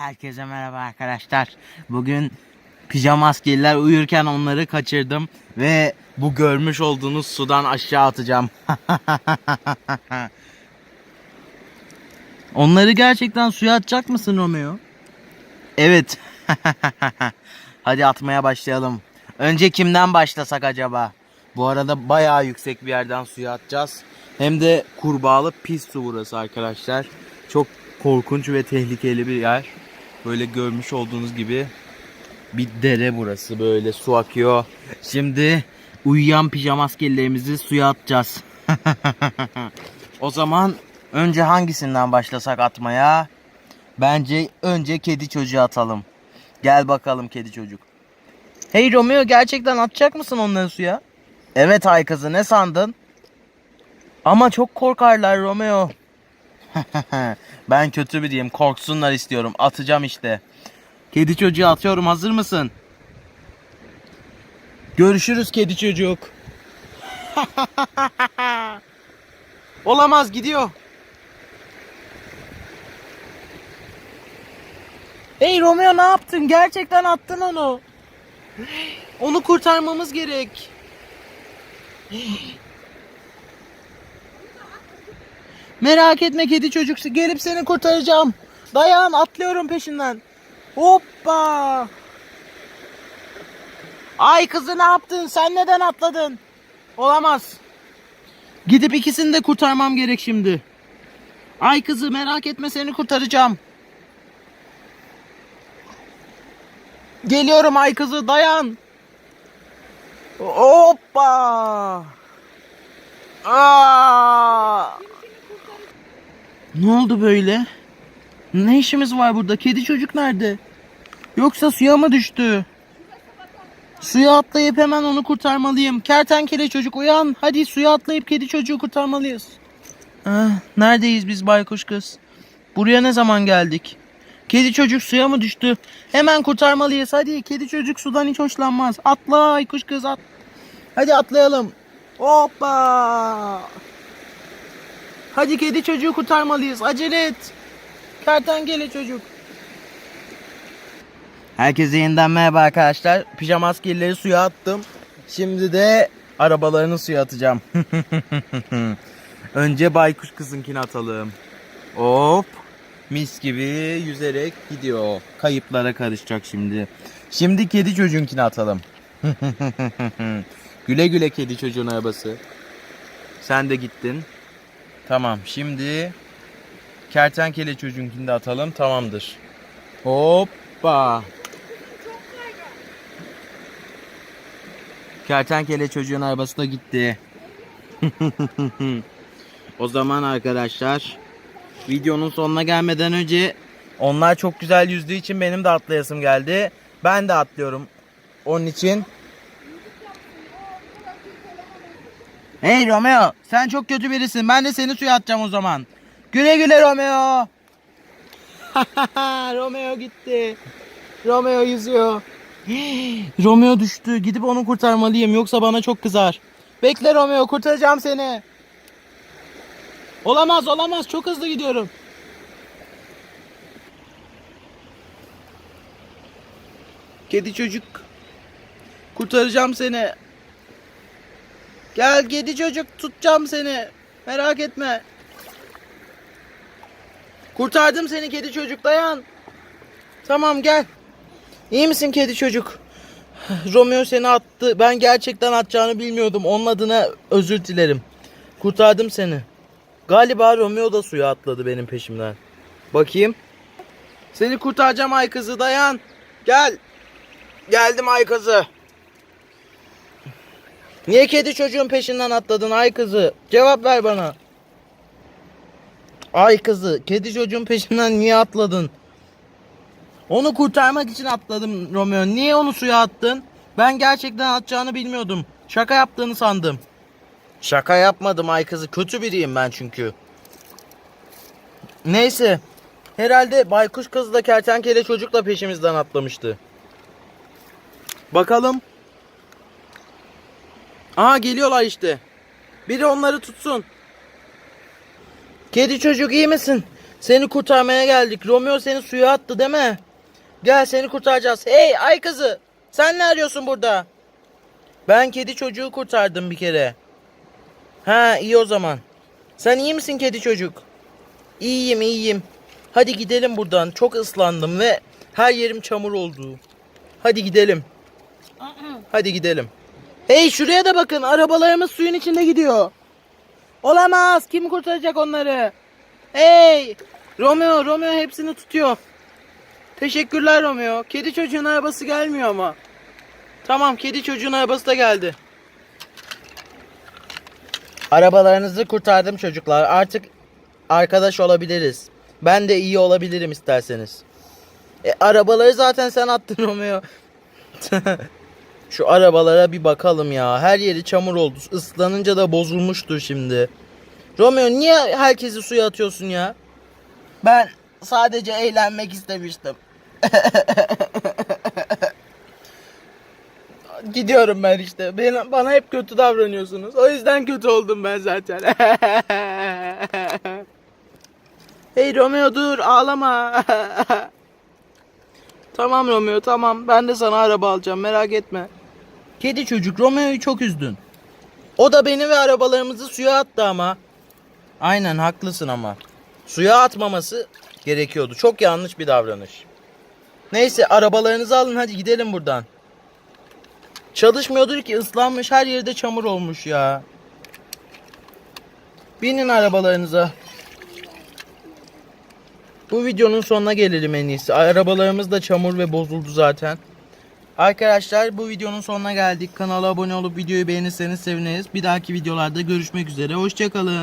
Herkese merhaba arkadaşlar. Bugün pijama askeriler uyurken onları kaçırdım ve bu görmüş olduğunuz sudan aşağı atacağım. onları gerçekten suya atacak mısın Romeo? Evet. Hadi atmaya başlayalım. Önce kimden başlasak acaba? Bu arada bayağı yüksek bir yerden suya atacağız. Hem de kurbağalı pis su burası arkadaşlar. Çok korkunç ve tehlikeli bir yer. Böyle görmüş olduğunuz gibi bir dere burası. Böyle su akıyor. Şimdi uyuyan pijama askerlerimizi suya atacağız. o zaman önce hangisinden başlasak atmaya? Bence önce kedi çocuğu atalım. Gel bakalım kedi çocuk. Hey Romeo gerçekten atacak mısın onları suya? Evet ay kızı ne sandın? Ama çok korkarlar Romeo. Ben kötü biriyim. Korksunlar istiyorum. Atacağım işte. Kedi çocuğu atıyorum. Hazır mısın? Görüşürüz kedi çocuk. Olamaz gidiyor. Hey Romeo ne yaptın? Gerçekten attın onu. Onu kurtarmamız gerek. Merak etme kedi çocuk gelip seni kurtaracağım. Dayan atlıyorum peşinden. Hoppa. Ay kızı ne yaptın? Sen neden atladın? Olamaz. Gidip ikisini de kurtarmam gerek şimdi. Ay kızı merak etme seni kurtaracağım. Geliyorum ay kızı dayan. Hoppa. Aa! Ne oldu böyle? Ne işimiz var burada? Kedi çocuk nerede? Yoksa suya mı düştü? Suya atlayıp hemen onu kurtarmalıyım. Kertenkele çocuk uyan. Hadi suya atlayıp kedi çocuğu kurtarmalıyız. Ah, neredeyiz biz baykuş kız? Buraya ne zaman geldik? Kedi çocuk suya mı düştü? Hemen kurtarmalıyız. Hadi kedi çocuk sudan hiç hoşlanmaz. Atla baykuş kız at. Hadi atlayalım. Hoppa. Hadi kedi çocuğu kurtarmalıyız. Acele et. Kertenkele çocuk. Herkese yeniden merhaba arkadaşlar. Pijama askerleri suya attım. Şimdi de arabalarını suya atacağım. Önce baykuş kızınkini atalım. Hop. Mis gibi yüzerek gidiyor. Kayıplara karışacak şimdi. Şimdi kedi çocuğunkini atalım. güle güle kedi çocuğun arabası. Sen de gittin. Tamam şimdi kertenkele çocuğunkini de atalım tamamdır. Hoppa. Kertenkele çocuğun arabası da gitti. o zaman arkadaşlar videonun sonuna gelmeden önce onlar çok güzel yüzdüğü için benim de atlayasım geldi. Ben de atlıyorum. Onun için Hey Romeo, sen çok kötü birisin. Ben de seni suya atacağım o zaman. Güle güle Romeo. Romeo gitti. Romeo yüzüyor. Romeo düştü. Gidip onu kurtarmalıyım yoksa bana çok kızar. Bekle Romeo, kurtaracağım seni. Olamaz, olamaz. Çok hızlı gidiyorum. Kedi çocuk. Kurtaracağım seni. Gel kedi çocuk tutacağım seni. Merak etme. Kurtardım seni kedi çocuk dayan. Tamam gel. İyi misin kedi çocuk? Romeo seni attı. Ben gerçekten atacağını bilmiyordum. Onun adına özür dilerim. Kurtardım seni. Galiba Romeo da suya atladı benim peşimden. Bakayım. Seni kurtaracağım ay kızı dayan. Gel. Geldim ay kızı. Niye kedi çocuğun peşinden atladın ay kızı? Cevap ver bana. Ay kızı, kedi çocuğun peşinden niye atladın? Onu kurtarmak için atladım Romeo. Niye onu suya attın? Ben gerçekten atacağını bilmiyordum. Şaka yaptığını sandım. Şaka yapmadım ay kızı. Kötü biriyim ben çünkü. Neyse. Herhalde baykuş kız da kertenkele çocukla peşimizden atlamıştı. Bakalım. Aa geliyorlar işte. Biri onları tutsun. Kedi çocuk iyi misin? Seni kurtarmaya geldik. Romeo seni suya attı değil mi? Gel seni kurtaracağız. Hey ay kızı. Sen ne arıyorsun burada? Ben kedi çocuğu kurtardım bir kere. Ha iyi o zaman. Sen iyi misin kedi çocuk? İyiyim iyiyim. Hadi gidelim buradan. Çok ıslandım ve her yerim çamur oldu. Hadi gidelim. Hadi gidelim. Hey şuraya da bakın. Arabalarımız suyun içinde gidiyor. Olamaz. Kim kurtaracak onları? Hey! Romeo, Romeo hepsini tutuyor. Teşekkürler Romeo. Kedi çocuğun arabası gelmiyor ama. Tamam, kedi çocuğun arabası da geldi. Arabalarınızı kurtardım çocuklar. Artık arkadaş olabiliriz. Ben de iyi olabilirim isterseniz. E, arabaları zaten sen attın Romeo. Şu arabalara bir bakalım ya. Her yeri çamur oldu. Islanınca da bozulmuştur şimdi. Romeo niye herkesi suya atıyorsun ya? Ben sadece eğlenmek istemiştim. Gidiyorum ben işte. Bana, bana hep kötü davranıyorsunuz. O yüzden kötü oldum ben zaten. hey Romeo dur ağlama. tamam Romeo tamam. Ben de sana araba alacağım merak etme. Kedi çocuk Romeo'yu çok üzdün. O da beni ve arabalarımızı suya attı ama. Aynen haklısın ama. Suya atmaması gerekiyordu. Çok yanlış bir davranış. Neyse arabalarınızı alın hadi gidelim buradan. Çalışmıyordur ki ıslanmış her yerde çamur olmuş ya. Binin arabalarınıza. Bu videonun sonuna gelelim en iyisi. Arabalarımız da çamur ve bozuldu zaten. Arkadaşlar bu videonun sonuna geldik. Kanala abone olup videoyu beğenirseniz seviniriz. Bir dahaki videolarda görüşmek üzere. Hoşçakalın.